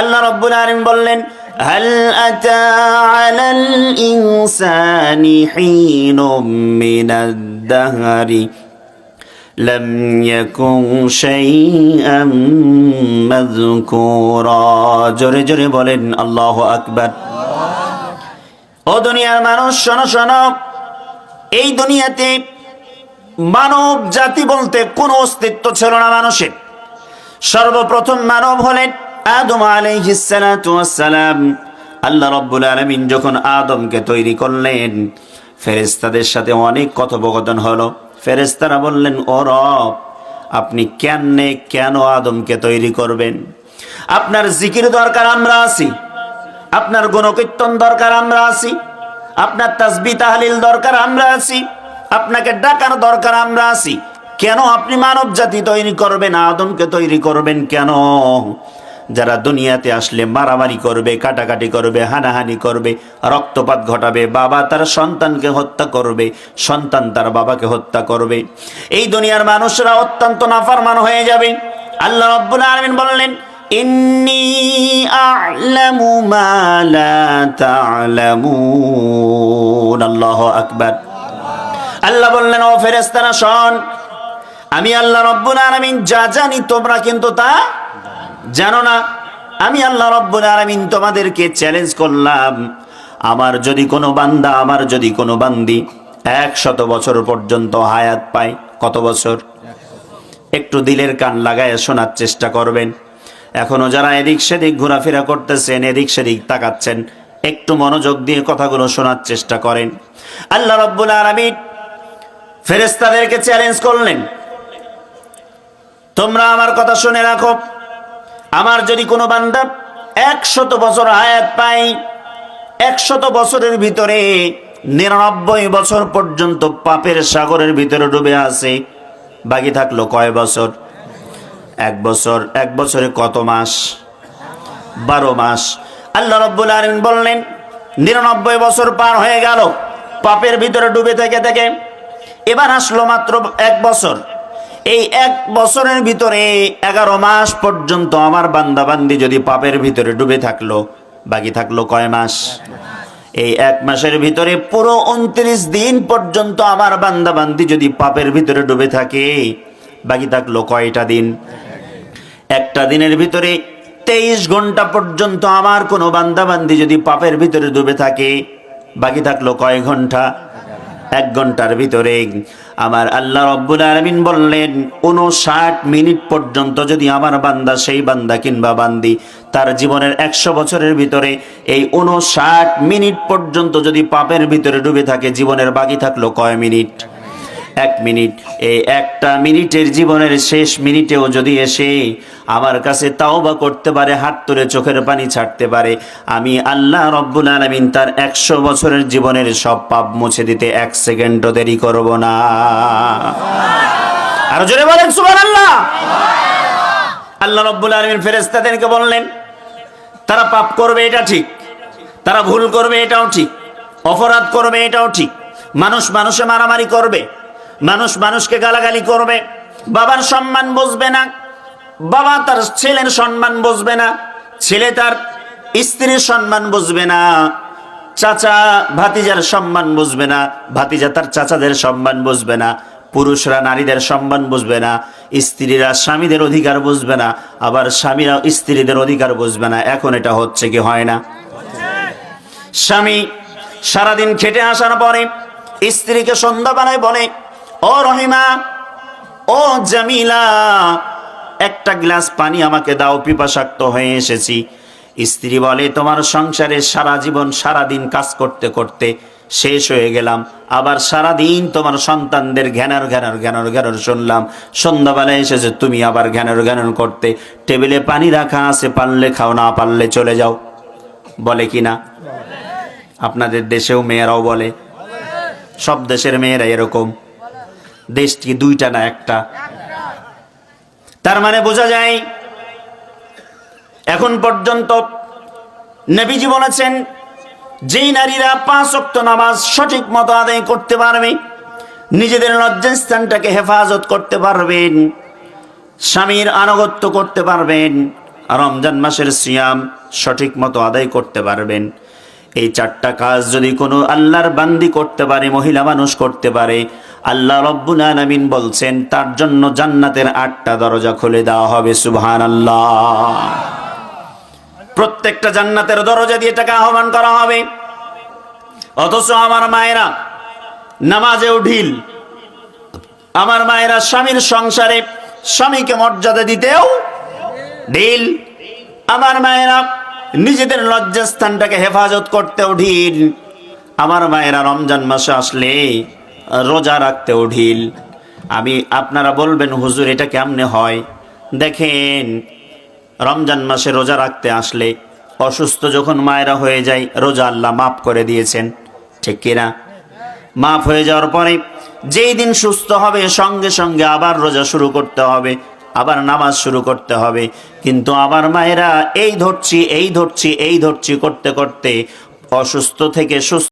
আল্লাহ রব্বুল আলামিন বললেন هل أتى على الإنسان حين من الدهر لم يكن شيئا مذكورا জোরে জোরে বলেন আল্লাহ আকবার ও দুনিয়ার মানুষ শোনো শোনো এই দুনিয়াতে মানব জাতি বলতে কোনো অস্তিত্ব ছিল না মানুষের সর্বপ্রথম মানব হলেন আদম আলাইহিসসালাম আল্লাহ রব্বুল আলামিন যখন আদমকে তৈরি করলেন, ফেরেশতাদের সাথে অনেক কথোপকথন হলো। ফেরেশতারা বললেন, ও রব, আপনি কেননে কেন আদমকে তৈরি করবেন? আপনার জিকির দরকার, আমরা আছি। আপনার গুণকীর্তন দরকার, আমরা আছি। আপনার তাসবি তাহলিল দরকার, আমরা আছি। আপনাকে ডাকার দরকার, আমরা আছি। কেন আপনি মানব জাতি তৈরি করবেন, আদমকে তৈরি করবেন কেন? যারা দুনিয়াতে আসলে মারামারি করবে, কাটাকাটি করবে, হানাহানি করবে, রক্তপাত ঘটাবে, বাবা তার সন্তানকে হত্যা করবে, সন্তান তার বাবাকে হত্যা করবে। এই দুনিয়ার মানুষরা অত্যন্ত নাফরমান হয়ে যাবে। আল্লাহ রব্বুল আলামিন বললেন, ইন্নি আ'লামু মা লা তা'লামুন। আল্লাহু আল্লাহ বললেন, ও ফেরেশতারা, শোন, আমি আল্লাহ রব্বুল আলামিন যা জানি তোমরা কিন্তু তা জানো না, আমি আল্লাহ রব্বুল আলামিন তোমাদেরকে চ্যালেঞ্জ করলাম। আমার যদি কোনো বান্দা, আমার যদি কোনো বান্দি এক শত বছর পর্যন্ত হায়াত পায়, কত বছর? একটু দিলের কান লাগায় শোনার চেষ্টা করবেন। এখনও যারা এদিক সেদিক ঘোরাফেরা করতেছেন, এদিক সেদিক তাকাচ্ছেন, একটু মনোযোগ দিয়ে কথাগুলো শোনার চেষ্টা করেন। আল্লাহ রব্বুল আলামিন ফেরেস্তাদেরকে চ্যালেঞ্জ করলেন। তোমরা আমার কথা শুনে রাখো। আমার যদি কোনো বান্দা একশত বছর হায়াত পাই একশত বছরের ভিতরে নিরানব্বই বছর পর্যন্ত পাপের সাগরের ভিতরে ডুবে আছে, বাকি থাকল কয় বছর? এক বছর, এক বছরে কত মাস? বারো মাস। আল্লাহ রব্বুল আলমিন বললেন, নিরানব্বই বছর পার হয়ে গেল, পাপের ভিতরে ডুবে থেকে থেকে এবার আসলো মাত্র এক বছর। এই এক বছরের ভিতরে এগারো মাস পর্যন্ত আমার বান্দাবান্দি যদি পাপের ভিতরে ডুবে থাকল, বাকি থাকল কয় মাস? এই এক মাসের ভিতরে পুরো উনত্রিশ দিন পর্যন্ত আমার বান্দাবান্দি যদি পাপের ভিতরে ডুবে থাকে, বাকি থাকল কয়টা দিন? একটা দিনের ভিতরে তেইশ ঘণ্টা পর্যন্ত আমার কোনো বান্দাবান্দি যদি পাপের ভিতরে ডুবে থাকে, বাকি থাকল কয় ঘণ্টা? এক ঘণ্টার ভিতরে। আমার আল্লাহ রব্বুল আলমিন বললেন, উনষাট মিনিট পর্যন্ত যদি আমার বান্দা সেই বান্দা কিংবা বান্দি তার জীবনের একশো বছরের ভিতরে এই উনষাট মিনিট পর্যন্ত যদি পাপের ভিতরে ডুবে থাকে, জীবনের বাকি থাকল কয় মিনিট? এক মিনিট। এই একটা মিনিটের জীবনের শেষ মিনিটেও যদি এসে আমার কাছে তাওবা করতে পারে হাত তুলে চোখের পানি ছাড়তে পারে আমি আল্লাহ রব্বুল আলমিন তার একশো বছরের জীবনের সব পাপ মুছে দিতে এক সেকেন্ডও দেরি করব না। আরও জোরে বলেন সুবান আল্লাহ আল্লাহ রব্বুল আলমিন ফেরেস্তাদেরকে বললেন তারা পাপ করবে এটা ঠিক তারা ভুল করবে এটাও ঠিক অপরাধ করবে এটাও ঠিক মানুষ মানুষে মারামারি করবে মানুষ মানুষকে গালাগালি করবে, বাবার সম্মান বুঝবে না, বাবা তার ছেলের সম্মান বুঝবে না, ছেলে তার স্ত্রীর সম্মান বুঝবে না, চাচা ভাতিজার সম্মান বুঝবে না, ভাতিজা তার চাচাদের সম্মান বুঝবে না, পুরুষরা নারীদের সম্মান বুঝবে না, স্ত্রীরা স্বামীদের অধিকার বুঝবে না, আবার স্বামীরা স্ত্রীদের অধিকার বুঝবে না, এখন এটা হচ্ছে কি হয় না? স্বামী সারাদিন খেটে আসার পরে স্ত্রীকে সন্ধ্যাবেলায় বলে ও রহিমা, ও জামিলা, একটা গ্লাস পানি আমাকে দাও, পিপাসাক্ত হয়ে এসেছি। স্ত্রী বলে, তোমার সংসারে সারা জীবন সারা দিন কাজ করতে করতে শেষ হয়ে গেলাম। আবার সারা দিন তোমার সন্তানদের ঘ্যানার ঘ্যানার, ঘ্যানর ঘ্যানর শুনলাম। সন্ধ্যাবেলায় এসেছে, তুমি আবার ঘ্যানর ঘ্যানর করতে। টেবিলে পানি রাখা আছে পারলে খাও, না পারলে চলে যাও। বলে কি না? আপনাদের দেশেও মেয়েরাও বলে, সব দেশের মেয়েরা এরকম। দেশটি দুইটা না, একটা। তার মানে বোঝা যায়, এখন পর্যন্ত নবীজি বলেছেন, যেই নারীরা পাঁচ অক্ত নামাজ সঠিক মতো আদায় করতে পারবে, নিজেদের লজ্জাস্থানটাকে হেফাজত করতে পারবেন, স্বামীর আনুগত্য করতে পারবেন, রমজান মাসের সিয়াম সঠিক মতো আদায় করতে পারবেন। এই চারটা কাজ যদি কোনো আল্লাহর বান্দি করতে পারে, মহিলা মানুষ করতে পারে আল্লাহ রব্বুল আলামিন বলছেন, তার জন্য জান্নাতের আটটা দরজা খুলে দেওয়া হবে সুবহান আল্লাহ প্রত্যেকটা জান্নাতের দরজা দিয়ে টাকা আহ্বান করা হবে। অথচ আমার মায়েরা নামাজেও ঢিল আমার মায়েরা স্বামীর সংসারে স্বামীকে মর্যাদা দিতেও ঢিল আমার মায়েরা নিজেদের লজ্জাস্থানটাকে হেফাজত করতেও ঢিল আমার মায়েরা রমজান মাসে আসলে রোজা রাখতেও ঢিল আমি, আপনারা বলবেন, হুজুর, এটা কেমনে হয়? দেখেন, রমজান মাসে রোজা রাখতে আসলে অসুস্থ যখন মায়েরা হয়ে যায়, রোজা আল্লাহ মাফ করে দিয়েছেন। ঠিক কিনা মাফ হয়ে যাওয়ার পরে যেই দিন সুস্থ হবে, সঙ্গে সঙ্গে আবার রোজা শুরু করতে হবে, আবার নামাজ শুরু করতে হবে। কিন্তু আবার মায়েরা, এই ধরছি এই ধরছি এই ধরছি করতে করতে অসুস্থ থেকে সুস্থ